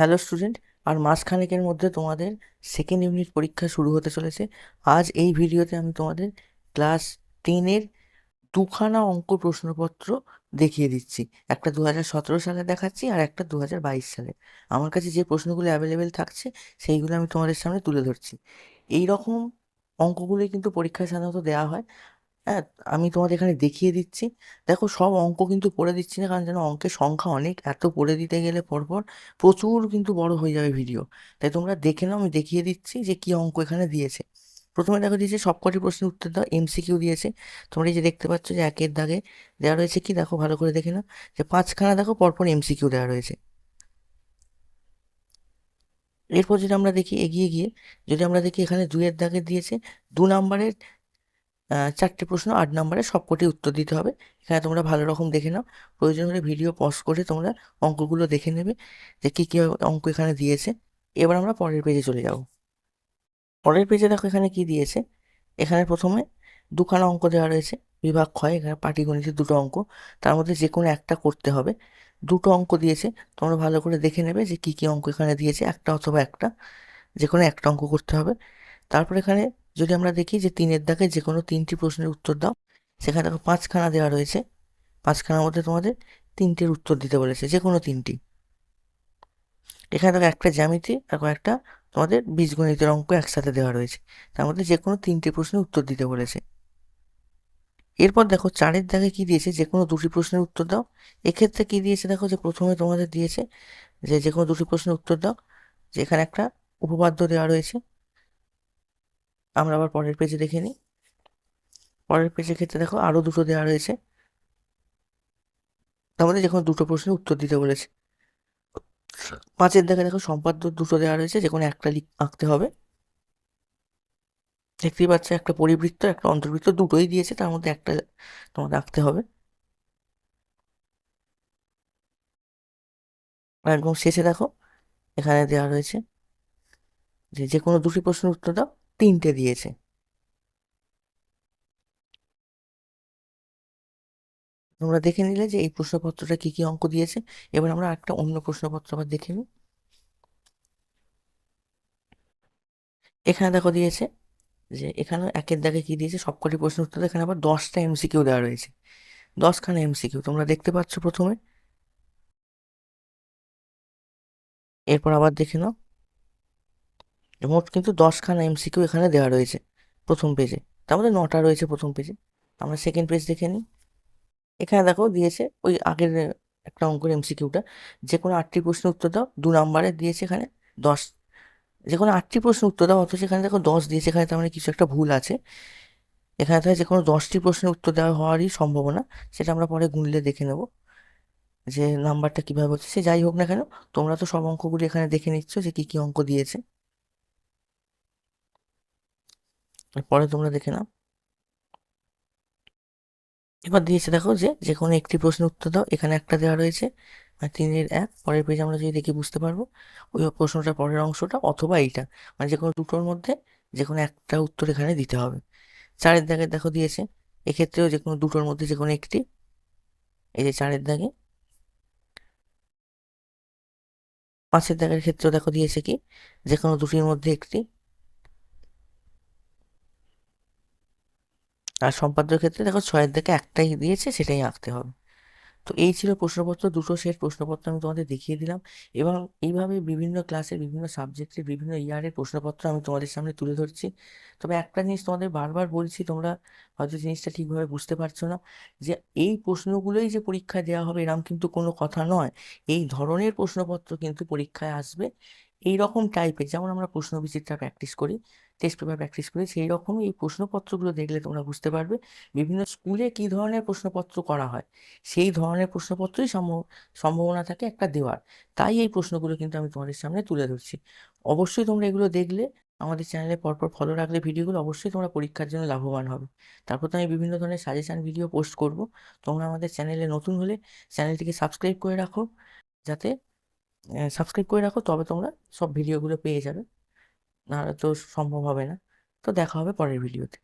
Hello student আর মাসখানেকের মধ্যে তোমাদের second unit পরীক্ষা শুরু হতে চলেছে। আজ এই ভিডিওতে আমি তোমাদের ক্লাস টেনের দুখানা অঙ্ক প্রশ্নপত্র দেখিয়ে দিচ্ছি। একটা দু হাজার সতেরো সালে দেখাচ্ছি আর একটা দু হাজার বাইশ সালে। আমার কাছে যে প্রশ্নগুলো অ্যাভেলেবেল থাকছে, সেইগুলো আমি তোমাদের সামনে তুলে ধরছি। এই রকম অঙ্কগুলোই কিন্তু পরীক্ষায় সাধারণত দেওয়া হয়। হ্যাঁ আমি তোমাদের এখানে দেখিয়ে দিচ্ছি। দেখো, সব অঙ্ক কিন্তু পড়ে দিচ্ছি না, কারণ যেন অঙ্কের সংখ্যা অনেক। এত পড়ে দিতে গেলে পরপর প্রচুর কিন্তু বড় হয়ে যাবে ভিডিও তাই তোমরা দেখে নাও, আমি দেখিয়ে দিচ্ছি যে কি অঙ্ক এখানে দিয়েছে। প্রথমে দেখো দিয়েছে, সবকটি প্রশ্নের উত্তর দাও এমসিকিউ দিয়েছে। তোমরা এই যে দেখতে পাচ্ছ যে একের দাগে দেওয়া রয়েছে কি? দেখো, ভালো করে দেখে নাও। যে পাঁচখানা দেখো, পরপর এমসিকিউ দেওয়া রয়েছে। এরপর যদি আমরা দেখি, এগিয়ে গিয়ে যদি আমরা দেখি এখানে দুইয়ের দাগে দিয়েছে, দু নম্বরের চারটে প্রশ্ন আট নম্বরে সবকটি উত্তর দিতে হবে। এখানে তোমরা ভালো রকম দেখে নাও। প্রয়োজন হলে ভিডিও পজ করে তোমরা অঙ্কগুলো দেখে নেবে যে কী কী অঙ্ক এখানে দিয়েছে। এবার আমরা পরের পেজে চলে যাব। পরের পেজে দেখো এখানে কি দিয়েছে? এখানে প্রথমে দুখানা অঙ্ক দেওয়া রয়েছে, বিভাগ ক্ষয়, এখানে পাটিগণিতের দুটো অঙ্ক। তার মধ্যে যে কোনো একটা করতে হবে। দুটো অঙ্ক দিয়েছে, তোমরা ভালো করে দেখে নেবে যে কী কী অঙ্ক এখানে দিয়েছে, একটা অথবা একটা। যে কোনো একটা অঙ্ক করতে হবে। তারপর এখানে যদি আমরা দেখি যে তিনের দাগে যে কোনো তিনটি প্রশ্নের উত্তর দাও, সেখানে দেখো পাঁচখানা দেওয়া রয়েছে। পাঁচখানার মধ্যে তোমাদের তিনটের উত্তর দিতে বলেছে যে কোনো তিনটি। এখানে দেখো একটা জ্যামিতি আর একটা তোমাদের বীজগণিতের অঙ্ক একসাথে দেওয়া রয়েছে। তার মধ্যে যে কোনো তিনটি প্রশ্নের উত্তর দিতে বলেছে। এরপর দেখো চারের দাগে কি দিয়েছে? যে কোনো দুটি প্রশ্নের উত্তর দাও। এক্ষেত্রে কি দিয়েছে দেখো যে প্রথমে তোমাদের দিয়েছে যে যে কোনো দুটি প্রশ্নের উত্তর দাও যে এখানে একটা উপপাদ্য দেওয়া রয়েছে। আমরা আবার পরের পেজে দেখে নিই। পরের পেজের ক্ষেত্রে দেখো আরও দুটো দেওয়া রয়েছে। আমাদের মধ্যে যে কোনো দুটো প্রশ্নের উত্তর দিতে বলেছে। পাঁচের দেখে দেখো সম্পাদ্য দুটো দেওয়া রয়েছে, যে কোনো একটা লিখ আঁকতে হবে। দেখতেই পাচ্ছ একটা পরিবৃত্ত, একটা অন্তর্বৃত্ত দুটোই দিয়েছে, তার মধ্যে একটা তোমাদের আঁকতে হবে। একদম শেষে দেখো, এখানে দেওয়া রয়েছে যে যে কোনো দুটি প্রশ্নের উত্তর দাও। তিনটে দিয়েছে। তোমরা দেখে নিলে যে এই প্রশ্নপত্রটা কি কি অঙ্ক দিয়েছে। এবার আমরা একটা অন্য প্রশ্নপত্র আবার দেখে নিই। এখানে দেখো দিয়েছে যে এখানে একের দাগে কি দিয়েছে, সবকটি প্রশ্ন উত্তর এখানে আবার দশটা এমসিকিউ দেওয়া রয়েছে। দশখানা এমসিকিউ, তোমরা দেখতে পাচ্ছ প্রথমে। এরপর আবার দেখে নাও। মোট কিন্তু দশখানা এমসিকিউ এখানে দেওয়া রয়েছে প্রথম পেজে তার মধ্যে নটা রয়েছে প্রথম পেজে আমরা সেকেন্ড পেজ দেখে নিই। এখানে দেখো দিয়েছে ওই আগের একটা অঙ্কের এমসিকিউটা যে কোনো আটটি প্রশ্ন উত্তর দাও, দু নম্বরে দিয়েছে এখানে দশ। যে কোনো আটটি প্রশ্ন উত্তর দাও, অথচ এখানে দেখো দশ দিয়েছে, এখানে তার মানে কিছু একটা ভুল আছে। এখানে তাহলে যে কোনো দশটি প্রশ্নের উত্তর দেওয়া হওয়ারই সম্ভাবনা, সেটা আমরা পরে গুনলে দেখে নেব। যে নাম্বারটা কীভাবে হচ্ছে, সে যাই হোক না কেন, তোমরা তো সব অঙ্কগুলি এখানে দেখে নিচ্ছ যে কী কী অঙ্ক দিয়েছে। পরে তোমরা দেখে নাও। এবার দিয়েছে দেখো যে যে কোনো একটি প্রশ্নের উত্তর দাও। এখানে একটা দেওয়া রয়েছে মানে তিনের এক। পরের পেজে আমরা যদি দেখি বুঝতে পারব, ওই প্রশ্নটার পরের অংশটা অথবা এইটা। মানে যে কোনো দুটোর মধ্যে যে কোনো একটা উত্তর এখানে দিতে হবে। চারের দাগে দেখো দিয়েছে, এক্ষেত্রেও যে কোনো দুটোর মধ্যে যে কোনো একটি। এই যে চারের দাগে। পাঁচের দাগের ক্ষেত্রেও দেখো দিয়েছে কি যে কোনো দুটির মধ্যে একটি। আর সম্পাদ্যের ক্ষেত্রে দেখো ছয়ের দিকে একটাই দিয়েছে, সেটাই আঁকতে হবে। তো এই ছিল প্রশ্নপত্র, দুটো সেট প্রশ্নপত্র আমি তোমাদের দেখিয়ে দিলাম। এবং এইভাবে বিভিন্ন ক্লাসের বিভিন্ন সাবজেক্টের বিভিন্ন ইয়ারের প্রশ্নপত্র আমি তোমাদের সামনে তুলে ধরছি। তবে একটা জিনিস তোমাদের বারবার বলছি, তোমরা হয়তো জিনিসটা ঠিকভাবে বুঝতে পারছ না, যে এই প্রশ্নগুলোই যে পরীক্ষায় দেওয়া হবে এরকম কিন্তু কোনো কথা নয়। এই ধরনের প্রশ্নপত্র কিন্তু পরীক্ষায় আসবে। এই রকম টাইপের যেমন আমরা প্রশ্নবিচিত্রা প্র্যাকটিস করি টেস্ট পেপার প্র্যাকটিস করি সেই রকমই এই প্রশ্নপত্রগুলো দেখলে তোমরা বুঝতে পারবে বিভিন্ন স্কুলে কী ধরনের প্রশ্নপত্র করা হয়। সেই ধরনের প্রশ্নপত্রই সম্ভাবনা থাকে একটা দেওয়ার। তাই এই প্রশ্নগুলো কিন্তু আমি তোমাদের সামনে তুলে ধরছি। অবশ্যই তোমরা এগুলো দেখলে আমাদের চ্যানেলে পরপর ফলো রাখলে ভিডিওগুলো অবশ্যই তোমরা পরীক্ষার জন্য লাভবান হবে। তারপর তো আমি বিভিন্ন ধরনের সাজেশান ভিডিও পোস্ট করব। তোমরা আমাদের চ্যানেলে নতুন হলে চ্যানেলটিকে সাবস্ক্রাইব করে রাখো, যাতে সাবস্ক্রাইব করে রাখো, তবে তোমরা সব ভিডিওগুলো পেয়ে যাবে। নাহলে তো সম্ভব হবে না। তো দেখা হবে পরের ভিডিওতে